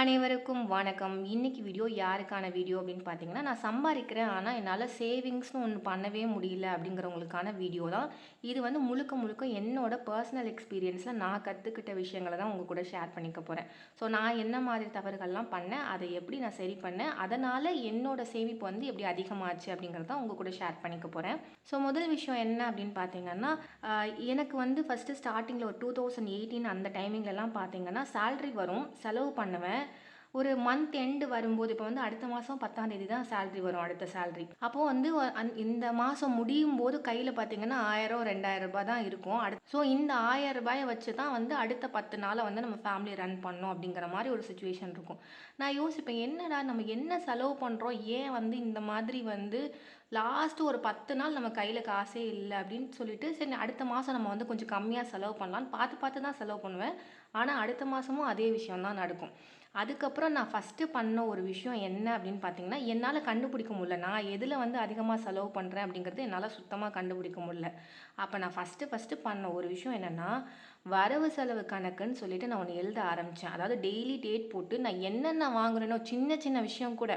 அனைவருக்கும் வணக்கம். இன்றைக்கி வீடியோ யாருக்கான வீடியோ அப்படின்னு பார்த்தீங்கன்னா நான் சம்பாதிக்கிறேன் ஆனால் என்னால் சேவிங்ஸ்னு ஒன்று பண்ணவே முடியல அப்படிங்கிறவங்களுக்கான வீடியோ தான். இது வந்து முழுக்க முழுக்க என்னோட பர்சனல் எக்ஸ்பீரியன்ஸில் நான் கற்றுக்கிட்ட விஷயங்களை தான் உங்கள் கூட ஷேர் பண்ணிக்க போகிறேன் ஸோ நான் என்ன மாதிரி தவறுகள்லாம் பண்ணேன் அதை எப்படி நான் சரி பண்ணேன் அதனால் என்னோட சேமிப்பு வந்து எப்படி அதிகமாச்சு அப்படிங்கிறத உங்கள் கூட ஷேர் பண்ணிக்க போகிறேன் ஸோ முதல் விஷயம் என்ன அப்படின்னு பார்த்தீங்கன்னா எனக்கு வந்து ஃபஸ்ட்டு ஸ்டார்டிங்கில் ஒரு டூ தௌசண்ட் எயிட்டீன் அந்த டைமிங்லலாம் பார்த்தீங்கன்னா சேல்ரி வரும் செலவு பண்ணுவேன். ஒரு மந்த் எண்டு வரும்போது இப்போ வந்து அடுத்த மாதம் பத்தாம் தேதி தான் சேல்ரி வரும் அடுத்த சேல்ரி அப்போது வந்து அந்த- இந்த மாதம் முடியும் போது கையில் பார்த்தீங்கன்னா ஆயிரம் ரெண்டாயிரம் ரூபாய் தான் இருக்கும். அடுத்து ஸோ இந்த ஆயிரம் ரூபாயை வச்சு தான் வந்து அடுத்த பத்து நாளை வந்து நம்ம ஃபேமிலி ரன் பண்ணோம் அப்படிங்கிற மாதிரி ஒரு சுச்சுவேஷன் இருக்கும். நான் யோசிப்பேன் என்னடா நம்ம என்ன செலவு பண்ணுறோம் ஏன் வந்து இந்த மாதிரி வந்து லாஸ்ட்டு ஒரு பத்து நாள் நம்ம கையில் காசே இல்லை அப்படின்னு சொல்லிட்டு சரி அடுத்த மாதம் நம்ம வந்து கொஞ்சம் கம்மியாக செலவு பண்ணலான்னு பார்த்து பார்த்து தான் செலவு பண்ணுவேன். ஆனால் அடுத்த மாதமும் அதே விஷயம் தான் நடக்கும். அதுக்கப்புறம் நான் ஃபஸ்ட்டு பண்ண ஒரு விஷயம் என்ன அப்படின்னு பார்த்தீங்கன்னா என்னால் கண்டுபிடிக்க முடியல. நான் எதில் வந்து அதிகமாக செலவு பண்ணுறேன் அப்படிங்கிறது என்னால் சுத்தமாக கண்டுபிடிக்க முடியல. அப்போ நான் ஃபஸ்ட்டு ஃபஸ்ட்டு பண்ண ஒரு விஷயம் என்னென்னா வரவு செலவு கணக்குன்னு சொல்லிட்டு நான் ஒன்று எழுத ஆரம்பித்தேன் அதாவது டெய்லி டேட் போட்டு நான் என்னென்ன வாங்குறேனோ சின்ன சின்ன விஷயம் கூட.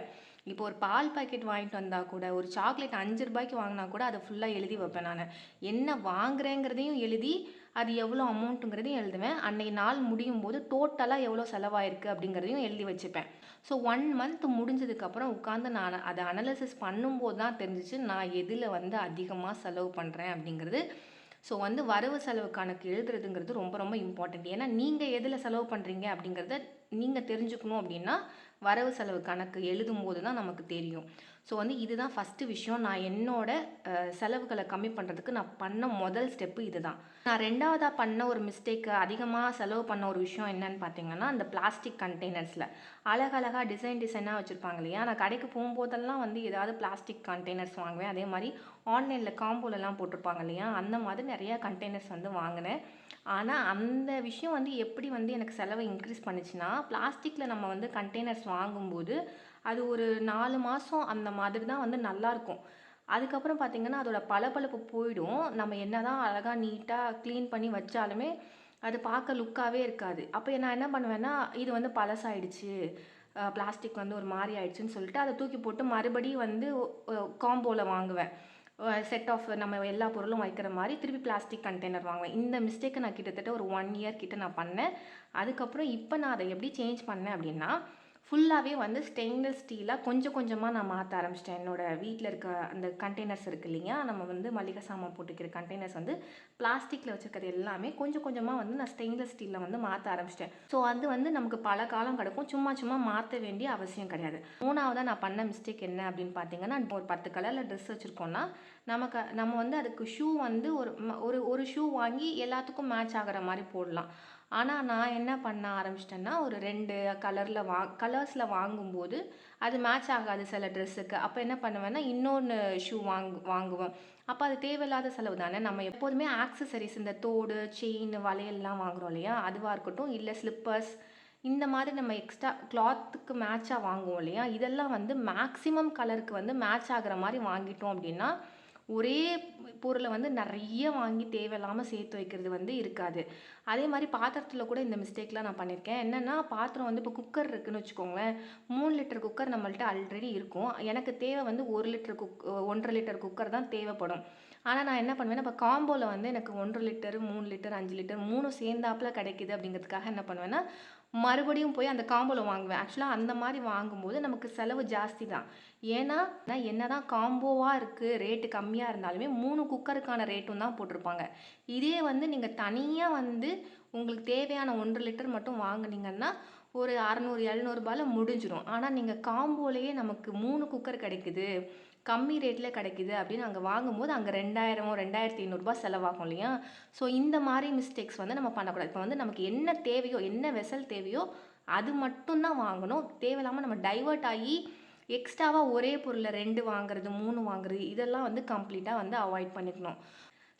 இப்போ ஒரு பால் பாக்கெட் வாங்கிட்டு வந்தால் கூட ஒரு சாக்லேட் அஞ்சு ரூபாய்க்கு வாங்கினா கூட அதை ஃபுல்லாக எழுதி வைப்பேன் நான். என்ன வாங்குறேங்கிறதையும் எழுதி அது எவ்வளோ அமௌண்ட்டுங்கிறதையும் எழுதுவேன். அன்னைக்கு நாள் முடியும் போது டோட்டலாக எவ்வளோ செலவாயிருக்கு அப்படிங்கிறதையும் எழுதி வச்சுப்பேன். ஸோ ஒன் மந்த் முடிஞ்சதுக்கப்புறம் உட்காந்து நான் அதை அனலிசிஸ் பண்ணும்போது தான் தெரிஞ்சிச்சு நான் எதில் வந்து அதிகமாக செலவு பண்ணுறேன் அப்படிங்கிறது. ஸோ வந்து வரவு செலவு கணக்கு எழுதுறதுங்கிறது ரொம்ப ரொம்ப இம்பார்ட்டண்ட் ஏன்னா நீங்கள் எதில் செலவு பண்ணுறீங்க அப்படிங்கிறத நீங்கள் தெரிஞ்சுக்கணும் அப்படின்னா வரவு செலவு கணக்கு எழுதும் போது தான் நமக்கு தெரியும். ஸோ வந்து இதுதான் ஃபஸ்ட்டு விஷயம். நான் என்னோட செலவுகளை கம்மி பண்ணுறதுக்கு நான் பண்ண முதல் ஸ்டெப்பு இதுதான். நான் ரெண்டாவதாக பண்ண ஒரு மிஸ்டேக்கு அதிகமாக செலவு பண்ண ஒரு விஷயம் என்னன்னு பார்த்தீங்கன்னா அந்த பிளாஸ்டிக் கண்டெய்னர்ஸில் அழகழகாக டிசைன் டிசைனாக வச்சுருப்பாங்க இல்லையா? நான் கடைக்கு போகும்போதெல்லாம் வந்து ஏதாவது பிளாஸ்டிக் கண்டெய்னர்ஸ் வாங்குவேன். அதே மாதிரி ஆன்லைனில் காம்போலெல்லாம் போட்டிருப்பாங்க இல்லையா? அந்த மாதிரி நிறையா கண்டெய்னர்ஸ் வந்து வாங்கினேன். ஆனால் அந்த விஷயம் வந்து எப்படி வந்து எனக்கு செலவை இன்க்ரீஸ் பண்ணுச்சுன்னா பிளாஸ்டிக்கில் நம்ம வந்து கண்டெய்னர்ஸ் வாங்கும்போது அது ஒரு நாலு மாதம் அந்த மாதிரி தான் வந்து நல்லாயிருக்கும் அதுக்கப்புறம் பார்த்திங்கன்னா அதோட பளபளப்பு போயிடும். நம்ம என்ன தான் அழகாக நீட்டாக க்ளீன் பண்ணி வச்சாலுமே அது பார்க்க லுக்காகவே இருக்காது. அப்போ நான் என்ன பண்ணுவேன்னா இது வந்து பழசாயிடுச்சு. பிளாஸ்டிக் வந்து ஒரு மாதிரி ஆயிடுச்சுன்னு சொல்லிட்டு அதை தூக்கி போட்டு மறுபடியும் வந்து காம்போவில் வாங்குவேன். செட் ஆஃப் நம்ம எல்லா பொருளும் வைக்கிற மாதிரி திருப்பி பிளாஸ்டிக் கண்டெய்னர் வாங்குவேன். இந்த மிஸ்டேக்கை நான் கிட்டத்தட்ட ஒரு ஒன் இயர் கிட்ட நான் பண்ணேன். அதுக்கப்புறம் இப்போ நான் அதை எப்படி சேஞ்ச் பண்ணேன் அப்படின்னா ஃபுல்லாகவே வந்து ஸ்டெயின்லெஸ் ஸ்டீலாக கொஞ்சம் கொஞ்சமாக நான் மாற்ற ஆரம்பிச்சிட்டேன். என்னோடய வீட்டில் இருக்க அந்த கண்டெய்னர்ஸ் இருக்கு இல்லையா? நம்ம வந்து மளிகை சாமான் போட்டுக்கிற கண்டெய்னர்ஸ் வந்து பிளாஸ்டிக்கில் வச்சுருக்கிறது எல்லாமே கொஞ்சம் கொஞ்சமாக வந்து நான் ஸ்டெயின்லெஸ் ஸ்டீலில் வந்து மாற்ற ஆரம்பிச்சிட்டேன். ஸோ அது வந்து நமக்கு பல காலம் கிடக்கும். சும்மா சும்மா மாற்ற வேண்டிய அவசியம் கிடையாது. மூணாவதாக நான் பண்ண மிஸ்டேக் என்ன அப்படின்னு பார்த்தீங்கன்னா இப்போ ஒரு பத்து கலரில் ட்ரெஸ் வச்சுருக்கோன்னா நமக்கு நம்ம வந்து அதுக்கு ஷூ வந்து ஒரு ஒரு ஒரு ஷூ வாங்கி எல்லாத்துக்கும் மேட்ச் ஆகிற மாதிரி போடலாம். ஆனால் நான் என்ன பண்ண ஆரம்பிச்சிட்டேன்னா ஒரு ரெண்டு கலரில் வா கலர்ஸில் வாங்கும்போது அது மேட்ச் ஆகாது சில ட்ரெஸ்ஸுக்கு அப்போ என்ன பண்ணுவேன்னா இன்னொன்று ஷூ வாங்கு வாங்குவேன். அப்போ அது தேவையில்லாத செலவு தானே. நம்ம எப்போதுமே ஆக்சசரிஸ் இந்த தோடு செயின் வளையல்லாம் வாங்குறோம் இல்லையா? அதுவாக இருக்கட்டும் இல்லை ஸ்லிப்பர்ஸ் இந்த மாதிரி நம்ம எக்ஸ்ட்ரா கிளாத்துக்கு மேட்சாக வாங்குவோம் இல்லையா? இதெல்லாம் வந்து மேக்ஸிமம் கலருக்கு வந்து மேட்ச் ஆகிற மாதிரி வாங்கிட்டோம் அப்படின்னா ஒரே பொருளை வந்து நிறைய வாங்கி தேவையில்லாமல் சேர்த்து வைக்கிறது வந்து இருக்காது. அதே மாதிரி பாத்திரத்தில் கூட இந்த மிஸ்டேக்லாம் நான் பண்ணியிருக்கேன் என்னென்னா பாத்திரம் வந்து இப்போ குக்கர் இருக்குதுன்னு வச்சுக்கோங்களேன். மூணு லிட்டர் குக்கர் நம்மள்ட்ட ஆல்ரெடி இருக்கும். எனக்கு தேவை வந்து ஒரு லிட்டர் குக் ஒன்றரை லிட்டர் குக்கர் தான் தேவைப்படும். ஆனால் நான் என்ன பண்ணுவேன் இப்போ காம்போவில் வந்து எனக்கு ஒன்றரை லிட்டர் மூணு லிட்டர் அஞ்சு லிட்டர் மூணும் சேர்ந்தாப்பில் கிடைக்குது அப்படிங்கிறதுக்காக என்ன பண்ணுவேன்னா மறுபடியும் போய் அந்த காம்போவில் வாங்குவேன். ஆக்சுவலாக அந்த மாதிரி வாங்கும்போது நமக்கு செலவு ஜாஸ்தி தான் ஏன்னா நான் என்னதான் காம்போவாக இருக்குது ரேட்டு கம்மியாக இருந்தாலுமே மூணு குக்கருக்கான ரேட்டும் தான் போட்டிருப்பாங்க. இதே வந்து நீங்கள் தனியாக வந்து உங்களுக்கு தேவையான ஒன்றரை லிட்டர் மட்டும் வாங்குனீங்கன்னா ஒரு அறநூறு எழுநூறுபாயில் முடிஞ்சிடும் ஆனால் நீங்கள் காம்போலேயே நமக்கு மூணு குக்கர் கிடைக்குது. கம்மி ரேட்டில் கிடைக்கிது அப்படின்னு அங்கே வாங்கும்போது அங்கே ரெண்டாயிரமோ ரெண்டாயிரத்தி ஐநூறுரூபா செலவாகும் இல்லையா? ஸோ இந்த மாதிரி மிஸ்டேக்ஸ் வந்து நம்ம பண்ணக்கூடாது. இப்போ வந்து நமக்கு என்ன தேவையோ என்ன வெசல் தேவையோ அது மட்டும்தான் வாங்கணும். தேவையில்லாமல் நம்ம டைவர்ட் ஆகி எக்ஸ்ட்ராவாக ஒரே பொருளை ரெண்டு வாங்குறது மூணு வாங்குறது இதெல்லாம் வந்து கம்ப்ளீட்டாக வந்து அவாய்ட் பண்ணிக்கணும்.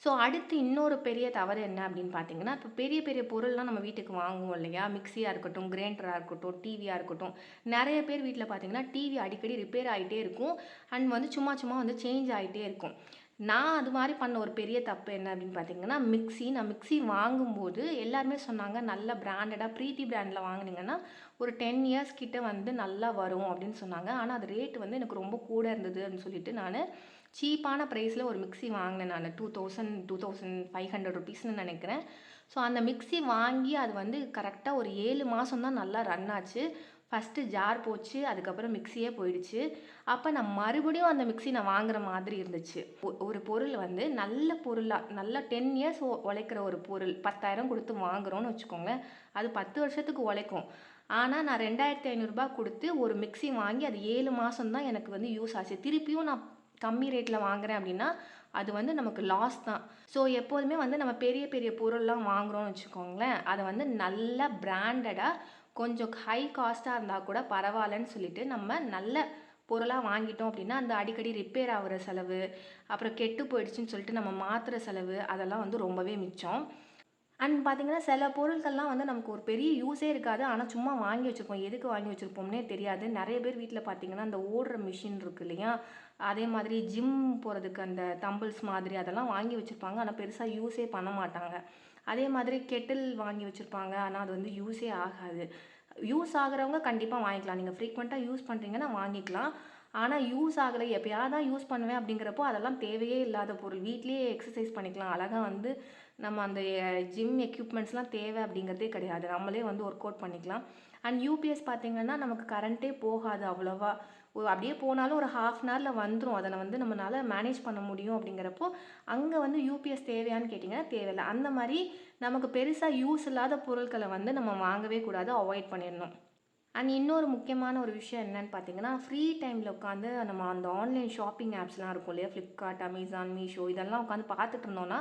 ஸோ அடுத்து இன்னொரு பெரிய தவறு என்ன அப்படின்னு பார்த்தீங்கன்னா இப்போ பெரிய பெரிய பொருள்லாம் நம்ம வீட்டுக்கு வாங்குவோம் இல்லையா? மிக்சியாக இருக்கட்டும் கிரைண்டராக இருக்கட்டும் டிவியாக இருக்கட்டும். நிறைய பேர் வீட்டில் பார்த்தீங்கன்னா டிவி அடிக்கடி ரிப்பேர் ஆகிட்டே இருக்கும். அண்ட் வந்து சும்மா சும்மா வந்து சேஞ்ச் ஆகிட்டே இருக்கும். நான் அது மாதிரி பண்ண ஒரு பெரிய தப்பு என்ன அப்படின்னு பார்த்தீங்கன்னா மிக்ஸி. நான் மிக்ஸி வாங்கும்போது எல்லாருமே சொன்னாங்க நல்ல பிராண்டடாக ப்ரீத்தி பிராண்டில் வாங்குனீங்கன்னா ஒரு டென் இயர்ஸ் கிட்டே வந்து நல்லா வரும் அப்படின்னு சொன்னாங்க. ஆனால் அது ரேட் வந்து எனக்கு ரொம்ப கூட இருந்தது அப்படின்னு சொல்லிட்டு நான் சீப்பான ப்ரைஸில் ஒரு மிக்ஸி வாங்கினேன் நான். Two thousand two thousand five hundred ருபீஸ்னு நினைக்கிறேன். ஸோ அந்த மிக்ஸி வாங்கி அது வந்து கரெக்டாக ஒரு ஏழு மாதம் தான் நல்லா ரன் ஆச்சு. ஃபஸ்ட்டு ஜார் போச்சு அதுக்கப்புறம் மிக்ஸியே போயிடுச்சு. அப்போ நான் மறுபடியும் அந்த மிக்ஸி நான் வாங்குற மாதிரி இருந்துச்சு. ஒரு பொருள் வந்து நல்ல பொருளாக நல்ல டென் இயர்ஸ் உழைக்கிற ஒரு பொருள் பத்தாயிரம் கொடுத்து வாங்குகிறோன்னு வச்சுக்கோங்க அது பத்து வருஷத்துக்கு உழைக்கும். ஆனால் நான் ரெண்டாயிரத்தி ஐநூறுரூபா கொடுத்து ஒரு மிக்ஸி வாங்கி அது ஏழு மாதம் தான் எனக்கு வந்து யூஸ் ஆச்சு. திருப்பியும் நான் கம்மி ரேட்டில் வாங்குறேன் அப்படின்னா அது வந்து நமக்கு லாஸ் தான். ஸோ எப்போதுமே வந்து நம்ம பெரிய பெரிய பொருள்லாம் வாங்குகிறோம்னு வச்சுக்கோங்களேன் அதை வந்து நல்ல பிராண்டடாக கொஞ்சம் ஹை காஸ்ட்டாக இருந்தால் கூட பரவாயில்லன்னு சொல்லிட்டு நம்ம நல்ல பொருளாக வாங்கிட்டோம் அப்படின்னா அந்த அடிக்கடி ரிப்பேர் ஆகிற செலவு அப்புறம் கெட்டு போயிடுச்சுன்னு சொல்லிட்டு நம்ம மாற்றுற செலவு அதெல்லாம் வந்து ரொம்பவே மிச்சம். அண்ட் பார்த்தீங்கன்னா சில பொருட்கள்லாம் வந்து நமக்கு ஒரு பெரிய யூஸே இருக்காது. ஆனால் சும்மா வாங்கி வச்சுருப்போம். எதுக்கு வாங்கி வச்சுருப்போம்னே தெரியாது. நிறைய பேர் வீட்டில் பார்த்தீங்கன்னா அந்த ஓடுற மிஷின் இருக்கு இல்லையா? அதே மாதிரி ஜிம் போகிறதுக்கு அந்த தம்பிள்ஸ் மாதிரி அதெல்லாம் வாங்கி வச்சுருப்பாங்க. ஆனால் பெருசாக யூஸே பண்ண மாட்டாங்க. அதே மாதிரி கெட்டில் வாங்கி வச்சுருப்பாங்க. ஆனால் அது வந்து யூஸே ஆகாது. யூஸ் ஆகுறவங்க கண்டிப்பாக வாங்கிக்கலாம். நீங்கள் ஃப்ரீக்வெண்ட்டாக யூஸ் பண்ணுறீங்கன்னா வாங்கிக்கலாம். ஆனால் யூஸ் ஆகலை. எப்பயாவது தான் யூஸ் பண்ணுவேன் அப்படிங்கிறப்போ அதெல்லாம் தேவையே இல்லாத பொருள். வீட்லேயே எக்ஸசைஸ் பண்ணிக்கலாம். அழகாக வந்து நம்ம அந்த ஜிம் எக்யூப்மெண்ட்ஸ்லாம் தேவை அப்படிங்கிறதே கிடையாது. நம்மளே வந்து ஒர்க் அவுட் பண்ணிக்கலாம். அண்ட் யூபிஎஸ் பார்த்தீங்கன்னா நமக்கு கரண்ட்டே போகாது அவ்வளோவா. அப்படியே போனாலும் ஒரு ஹாஃப் அன் ஹவரில் வந்துடும் அதை வந்து நம்மளால மேனேஜ் பண்ண முடியும் அப்படிங்கிறப்போ அங்கே வந்து யூபிஎஸ் தேவையான்னு கேட்டிங்கன்னா தேவையில்லை. அந்த மாதிரி நமக்கு பெருசாக யூஸ் இல்லாத பொருட்களை வந்து நம்ம வாங்கவே கூடாது. அவாய்ட் பண்ணிடணும். அண்ட் இன்னொரு முக்கியமான ஒரு விஷயம் என்னன்னு பார்த்தீங்கன்னா ஃப்ரீ டைமில் உட்காந்து நம்ம அந்த ஆன்லைன் ஷாப்பிங் ஆப்ஸ்லாம் இருக்கும் இல்லையா? ஃப்ளிப்கார்ட் அமேசான் மீஷோ இதெல்லாம் உட்காந்து பார்த்துட்டு இருந்தோன்னா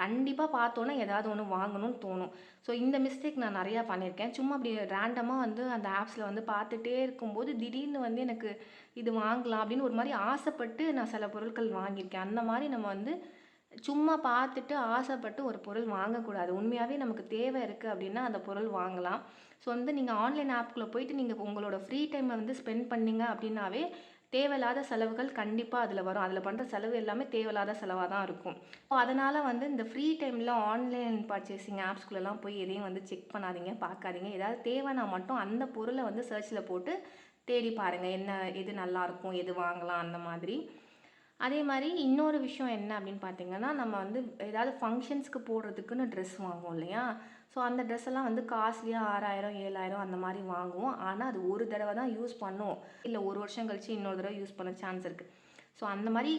கண்டிப்பாக பார்த்தோன்னா ஏதாவது ஒன்று வாங்கணும்னு தோணும். ஸோ இந்த மிஸ்டேக் நான் நிறையா பண்ணியிருக்கேன். சும்மா அப்படி ரேண்டமாக வந்து அந்த ஆப்ஸில் வந்து பார்த்துட்டே இருக்கும்போது திடீர்னு வந்து எனக்கு இது வாங்கலாம் அப்படின்னு ஒரு மாதிரி ஆசைப்பட்டு நான் சில பொருட்கள் வாங்கியிருக்கேன். அந்த மாதிரி நம்ம வந்து சும்மா பார்த்துட்டு ஆசைப்பட்டு ஒரு பொருள் வாங்கக்கூடாது. உண்மையாகவே நமக்கு தேவை இருக்குது அப்படின்னா அந்த பொருள் வாங்கலாம். ஸோ வந்து நீங்கள் ஆன்லைன் ஆப்குள்ளே போயிட்டு நீங்கள் உங்களோட ஃப்ரீ டைமை வந்து ஸ்பெண்ட் பண்ணீங்க அப்படின்னாவே தேவையில்லாத செலவுகள் கண்டிப்பாக அதில் வரும். அதில் பண்ணுற செலவு எல்லாமே தேவையில்லாத செலவாக தான் இருக்கும். ஸோ அதனால் வந்து இந்த ஃப்ரீ டைமில் ஆன்லைன் பர்ச்சேசிங் ஆப்ஸ்குள்ளெல்லாம் போய் எதையும் வந்து செக் பண்ணாதீங்க பார்க்காதீங்க ஏதாவது தேவைன்னா மட்டும் அந்த பொருளை வந்து சர்ச்சில் போட்டு தேடி பாருங்கள் என்ன எது நல்லாயிருக்கும் எது வாங்கலாம் அந்த மாதிரி. அதே மாதிரி இன்னொரு விஷயம் என்ன அப்படின்னு பார்த்தீங்கன்னா நம்ம வந்து ஏதாவது ஃபங்க்ஷன்ஸ்க்கு போடுறதுக்குன்னு ட்ரெஸ் வாங்குவோம் இல்லையா? ஸோ அந்த ட்ரெஸ் எல்லாம் வந்து காஸ்ட்லியாக ஆறாயிரம் ஏழாயிரம் அந்த மாதிரி வாங்குவோம். ஆனால் அது ஒரு தடவை தான் யூஸ் பண்ணுவோம். இல்லை ஒரு வருஷம் கழிச்சு இன்னொரு தடவை யூஸ் பண்ண சான்ஸ் இருக்குது ஸோ அந்த மாதிரி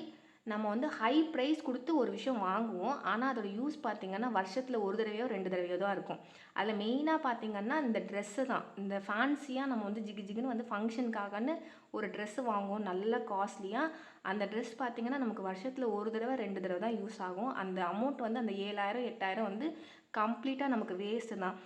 நம்ம வந்து ஹை ப்ரைஸ் கொடுத்து ஒரு விஷயம் வாங்குவோம். ஆனால் அதோட யூஸ் பார்த்திங்கன்னா வருஷத்தில் ஒரு தடவையோ ரெண்டு தடவையோ தான் இருக்கும். அதில் மெயினாக பார்த்திங்கன்னா இந்த ட்ரெஸ்ஸு தான். இந்த ஃபேன்சியாக நம்ம வந்து ஜிகு ஜிகுன்னு வந்து ஃபங்க்ஷனுக்காகன்னு ஒரு ட்ரெஸ்ஸு வாங்குவோம். நல்ல காஸ்ட்லியாக அந்த ட்ரெஸ் பார்த்திங்கன்னா நமக்கு வருஷத்தில் ஒரு தடவை ரெண்டு தடவை தான் யூஸ் ஆகும். அந்த அமௌண்ட் வந்து அந்த ஏழாயிரம் எட்டாயிரம் வந்து கம்ப்ளீட்டாக நமக்கு வேஸ்ட்டு தான்.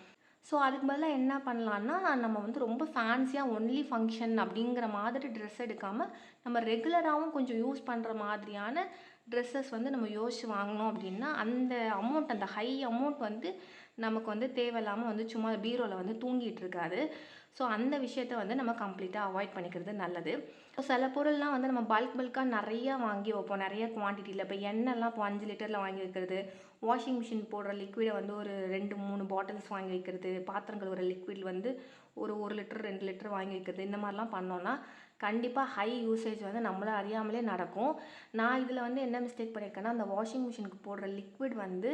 ஸோ அதுக்கு பதிலாக என்ன பண்ணலான்னா நம்ம வந்து ரொம்ப ஃபேன்சியாக ஒன்லி ஃபங்க்ஷன் அப்படிங்கிற மாதிரி ட்ரெஸ் எடுக்காமல் நம்ம ரெகுலராகவும் கொஞ்சம் யூஸ் பண்ணுற மாதிரியான ட்ரெஸ்ஸஸ் வந்து நம்ம யோசிச்சு வாங்கினோம் அப்படின்னா அந்த அமௌண்ட் அந்த ஹை அமௌண்ட் வந்து நமக்கு வந்து தேவையில்லாமல் வந்து சும்மா பீரோவில் வந்து தூங்கிட்டு இருக்காது. ஸோ அந்த விஷயத்த வந்து நம்ம கம்ப்ளீட்டாக அவாய்ட் பண்ணிக்கிறது நல்லது. ஸோ சில பொருள்லாம் வந்து நம்ம பல்க் பல்காக நிறையா வாங்கி வைப்போம். நிறைய குவான்டிட்டியில் இப்போ எண்ணெய்லாம் இப்போ அஞ்சு லிட்டரில் வாங்கி வைக்கிறது. வாஷிங் மிஷின் போடுற லிக்விடை வந்து ஒரு ரெண்டு மூணு பாட்டில்ஸ் வாங்கி வைக்கிறது. பாத்திரம் கழுவுற லிக்விட் வந்து ஒரு ஒரு லிட்டர் ரெண்டு லிட்டர் வாங்கி வைக்கிறது. இந்த மாதிரிலாம் பண்ணோன்னா கண்டிப்பாக ஹை யூசேஜ் வந்து நம்மளை அறியாமலே நடக்கும். நான் இதில் வந்து என்ன மிஸ்டேக் பண்ணியிருக்கேன்னா அந்த வாஷிங் மிஷினுக்கு போடுற லிக்விட் வந்து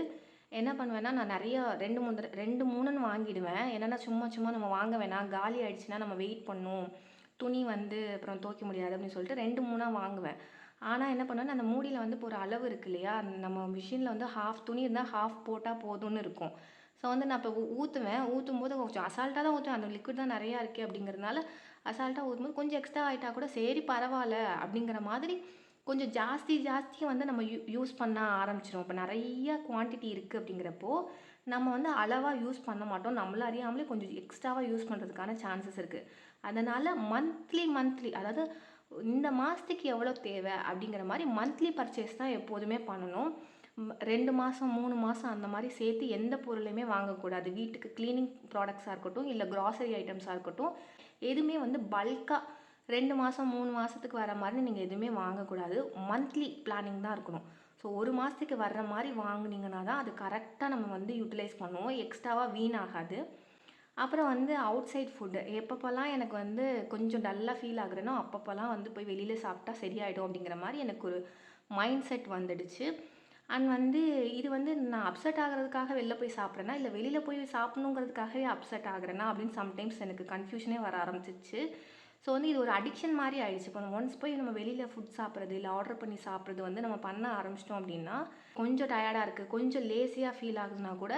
என்ன பண்ணுவேன்னா நான் நிறைய ரெண்டு மூணு தடவை- ரெண்டு மூணுன்னு வாங்கிடுவேன். என்னென்னா சும்மா சும்மா நம்ம வாங்க வேணாம். காலி ஆயிடுச்சுன்னா நம்ம வெயிட் பண்ணும். துணி வந்து அப்புறம் துவைக்க முடியாது அப்படின்னு சொல்லிட்டு ரெண்டு மூணாக வாங்குவேன். ஆனால் என்ன பண்ணுவேன் அந்த மூடியில் வந்து இப்போ ஒரு அளவு இருக்கு இல்லையா? நம்ம மிஷினில் வந்து ஹாஃப் துணி இருந்தால் ஹாஃப் போட்டால் போதும்னு இருக்கும். ஸோ வந்து நான் இப்போ ஊற்றுவேன் ஊற்றும் போது கொஞ்சம் அசால்ட்டாக தான் ஊற்றுவேன் அந்த லிக்விட் தான் நிறையா இருக்குது அப்படிங்கிறதுனால அசால்ட்டாக ஊற்றும்போது கொஞ்சம் எக்ஸ்ட்ரா ஆகிட்டா கூட சரி பரவாயில்ல அப்படிங்கிற மாதிரி கொஞ்சம் ஜாஸ்தி ஜாஸ்தியாக வந்து நம்ம யூ யூஸ் பண்ண ஆரம்பிச்சிடும் இப்போ நிறைய குவான்டிட்டி இருக்குது அப்படிங்கிறப்போ நம்ம வந்து அளவாக யூஸ் பண்ண மாட்டோம். நம்மள அறியாமலே கொஞ்சம் எக்ஸ்ட்ராவாக யூஸ் பண்ணுறதுக்கான சான்சஸ் இருக்குது அதனால் மந்த்லி மந்த்லி அதாவது இந்த மாதத்துக்கு எவ்வளோ தேவை அப்படிங்கிற மாதிரி மந்த்லி பர்ச்சேஸ் தான் எப்போதுமே பண்ணணும். ரெண்டு மாதம் மூணு மாதம் அந்த மாதிரி சேர்த்து எந்த பொருளையுமே வாங்கக்கூடாது. வீட்டுக்கு க்ளீனிங் ப்ராடக்ட்ஸாக இருக்கட்டும் இல்லை க்ராசரி ஐட்டம்ஸாக இருக்கட்டும் எதுவுமே வந்து பல்காக ரெண்டு மாதம் மூணு மாதத்துக்கு வர மாதிரி நீங்கள் எதுவுமே வாங்கக்கூடாது. மந்த்லி பிளானிங் தான் இருக்கணும். ஸோ ஒரு மாதத்துக்கு வர்ற மாதிரி வாங்குனீங்கன்னா தான் அது கரெக்டாக நம்ம வந்து யூட்டிலைஸ் பண்ணுவோம். எக்ஸ்ட்ராவாக வீணாகாது. அப்புறம் வந்து அவுட் சைட் ஃபுட்டு எப்பப்போல்லாம் எனக்கு வந்து கொஞ்சம் டல்லாக ஃபீல் ஆகுறேனோ அப்பப்போலாம் வந்து போய் வெளியில் சாப்பிட்டா சரியாயிடும் அப்படிங்கிற மாதிரி எனக்கு ஒரு மைண்ட் செட் வந்துடுச்சு. அண்ட் வந்து இது வந்து நான் அப்செட் ஆகிறதுக்காக வெளில போய் சாப்பிட்றேன்னா இல்லை வெளியில் போய் சாப்பிடணுங்கிறதுக்காகவே அப்செட் ஆகிறேன்னா அப்படின்னு சம்டைம்ஸ் எனக்கு கன்ஃபியூஷனே வர ஆரம்பிச்சிச்சு ஸோ வந்து இது ஒரு அடிக்ஷன் மாதிரி ஆயிடுச்சு. இப்போ ஒன்ஸ் போய் நம்ம வெளியில் ஃபுட் சாப்பிட்றது இல்லை ஆர்டர் பண்ணி சாப்பிட்றது வந்து நம்ம பண்ண ஆரம்பிச்சிட்டோம் அப்படின்னா கொஞ்சம் டயர்டாக இருக்குது கொஞ்சம் லேசியாக ஃபீல் ஆகுதுன்னா கூட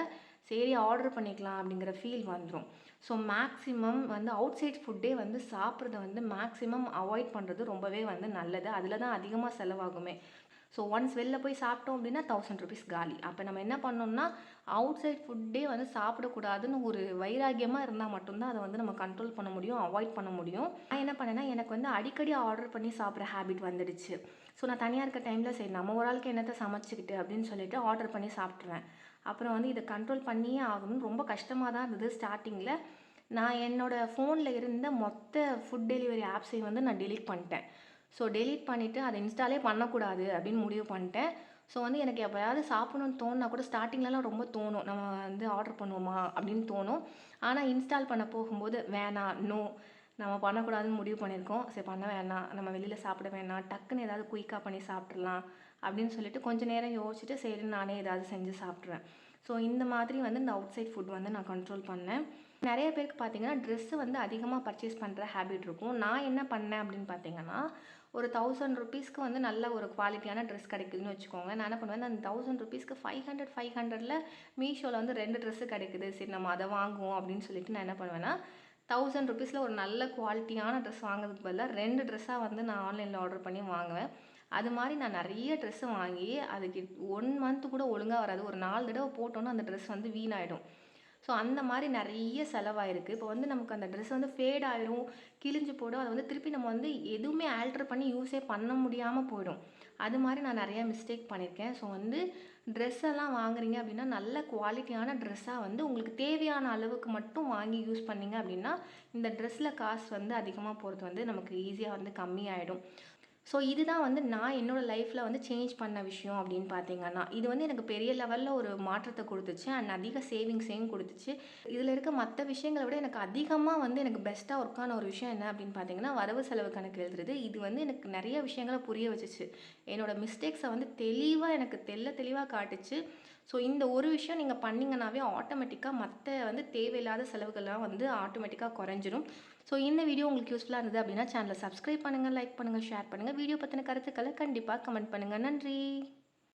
சரி ஆர்டர் பண்ணிக்கலாம் அப்படிங்கிற ஃபீல் வந்துடும் ஸோ மேக்ஸிமம் வந்து அவுட் சைட் ஃபுட்டே வந்து சாப்பிட்றத வந்து மேக்ஸிமம் அவாய்ட் பண்ணுறது ரொம்பவே வந்து நல்லது. அதில் தான் அதிகமாக செலவாகுமே. ஸோ ஒன்ஸ் வெளில போய் சாப்பிட்டோம் அப்படின்னா தௌசண்ட் ருபீஸ் காலி. அப்போ நம்ம என்ன பண்ணோம்னா அவுட் சைட் ஃபுட்டே வந்து சாப்பிடக்கூடாதுன்னு ஒரு வைராகியமாக இருந்தால் மட்டும்தான் அதை வந்து நம்ம கண்ட்ரோல் பண்ண முடியும் அவாய்ட் பண்ண முடியும். நான் என்ன பண்ணேன்னா எனக்கு வந்து அடிக்கடி ஆர்டர் பண்ணி சாப்பிட்ற ஹேபிட் வந்துடுச்சு. ஸோ நான் தனியாக இருக்க டைமில் சரி நம்ம ஒரு ஆளுக்கு என்னத்தை சமைச்சிக்கிட்டு அப்படின்னு சொல்லிட்டு ஆர்டர் பண்ணி சாப்பிட்ருவேன் அப்புறம் வந்து இதை கண்ட்ரோல் பண்ணியே ஆகணும்னு ரொம்ப கஷ்டமாக தான் இருந்தது ஸ்டார்டிங்கில் நான் என்னோடய ஃபோனில் இருந்த மொத்த ஃபுட் டெலிவரி ஆப்ஸையும் வந்து நான் டெலீட் பண்ணிட்டேன். ஸோ டெலீட் பண்ணிவிட்டு அதை இன்ஸ்டாலே பண்ணக்கூடாது அப்படின்னு முடிவு பண்ணிட்டேன். ஸோ வந்து எனக்கு எப்போயாவது சாப்பிடணும்னு தோணுனா கூட ஸ்டார்டிங்லலாம் ரொம்ப தோணும். நம்ம வந்து ஆர்டர் பண்ணுவோமா அப்படின்னு தோணும். ஆனால் இன்ஸ்டால் பண்ண போகும்போது வேணாம் நோ நம்ம பண்ணக்கூடாதுன்னு முடிவு பண்ணியிருக்கோம். சரி பண்ண வேணாம். நம்ம வெளியில் சாப்பிட வேணாம். டக்குன்னு ஏதாவது குயிக்காக பண்ணி சாப்பிட்றலாம் அப்படின்னு சொல்லிட்டு கொஞ்சம் நேரம் யோசிச்சுட்டு சரி நானே ஏதாவது செஞ்சு சாப்பிட்ருவேன் ஸோ இந்த மாதிரி வந்து இந்த அவுட் சைட் ஃபுட் வந்து நான் கண்ட்ரோல் பண்ணேன். நிறைய பேருக்கு பார்த்தீங்கன்னா ட்ரெஸ்ஸு வந்து அதிகமாக பர்ச்சேஸ் பண்ணுற ஹேபிட் இருக்கும். நான் என்ன பண்ணேன் அப்படின்னு பார்த்தீங்கன்னா ஒரு தௌசண்ட் ருபீஸ்க்கு வந்து நல்ல ஒரு குவாலிட்டியான ட்ரெஸ் கிடைக்குதுன்னு வச்சுக்கோங்க. நான் என்ன பண்ணுவேன் அந்த தௌசண்ட் ருபீஸ்க்கு ஃபைவ் ஹண்ட்ரட் ஃபைவ் ஹண்ட்ரடில் மீஷோவில் வந்து ரெண்டு ட்ரெஸ்ஸு கிடைக்குது. சரி நம்ம அதை வாங்குவோம் அப்படின்னு சொல்லிட்டு நான் என்ன பண்ணுவேன்னா தௌசண்ட் ருபீஸில் ஒரு நல்ல குவாலிட்டியான ட்ரெஸ் வாங்குறதுக்கு பதிலாக ரெண்டு ட்ரெஸ்ஸாக வந்து நான் ஆன்லைனில் ஆர்டர் பண்ணி வாங்குவேன். அது மாதிரி நான் நிறைய ட்ரெஸ்ஸு வாங்கி அதுக்கு ஒன் மந்த்து கூட ஒழுங்காக வராது. ஒரு நாலு தடவை போட்டோன்னா அந்த ட்ரெஸ் வந்து வீணாயிடும். ஸோ அந்த மாதிரி நிறைய செலவாயிருக்கு. இப்போ வந்து நமக்கு அந்த ட்ரெஸ் வந்து ஃபேட் ஆயிரும் கிழிஞ்சு போடும் அதை வந்து திருப்பி நம்ம வந்து எதுவுமே ஆல்ட்ரு பண்ணி யூஸே பண்ண முடியாமல் போயிடும். அது மாதிரி நான் நிறையா மிஸ்டேக் பண்ணியிருக்கேன். ஸோ வந்து ட்ரெஸ் எல்லாம் வாங்குறீங்க அப்படின்னா நல்ல குவாலிட்டியான ட்ரெஸ்ஸாக வந்து உங்களுக்கு தேவையான அளவுக்கு மட்டும் வாங்கி யூஸ் பண்ணீங்க அப்படின்னா இந்த ட்ரெஸ்ஸில் காசு வந்து அதிகமாக போகிறது வந்து நமக்கு ஈஸியாக வந்து கம்மியாயிடும் ஸோ இதுதான் வந்து நான் என்னோடய லைஃப்பில் வந்து சேஞ்ச் பண்ண விஷயம் அப்படின்னு பார்த்தீங்கன்னா இது வந்து எனக்கு பெரிய லெவலில் ஒரு மாற்றத்தை கொடுத்துச்சு. அண்ட் அதிக சேவிங்ஸையும் கொடுத்துச்சு. இதில் இருக்க மற்ற விஷயங்களை விட எனக்கு அதிகமாக வந்து எனக்கு பெஸ்ட்டாக ஒர்க்கான ஒரு விஷயம் என்ன அப்படின்னு பார்த்தீங்கன்னா வரவு செலவு கணக்கு எழுதுறது. இது வந்து எனக்கு நிறைய விஷயங்களை புரிய வச்சுச்சு. என்னோடய மிஸ்டேக்ஸை வந்து தெளிவாக எனக்கு தெல்ல தெளிவாக காட்டுச்சு. ஸோ இந்த ஒரு விஷயம் நீங்கள் பண்ணிங்கனாவே ஆட்டோமேட்டிக்காக மற்ற வந்து தேவையில்லாத செலவுகள்லாம் வந்து ஆட்டோமேட்டிக்காக குறைஞ்சிரும். ஸோ இந்த வீடியோ உங்களுக்கு யூஸ்ஃபுல்லாக இருந்தது அப்படின்னா சேனலை சப்ஸ்கிரைப் பண்ணுங்கள் லைக் பண்ணுங்கள் ஷேர் பண்ணுங்கள் வீடியோ பற்றின கருத்துக்களை கண்டிப்பாக கமெண்ட் பண்ணுங்கள் நன்றி.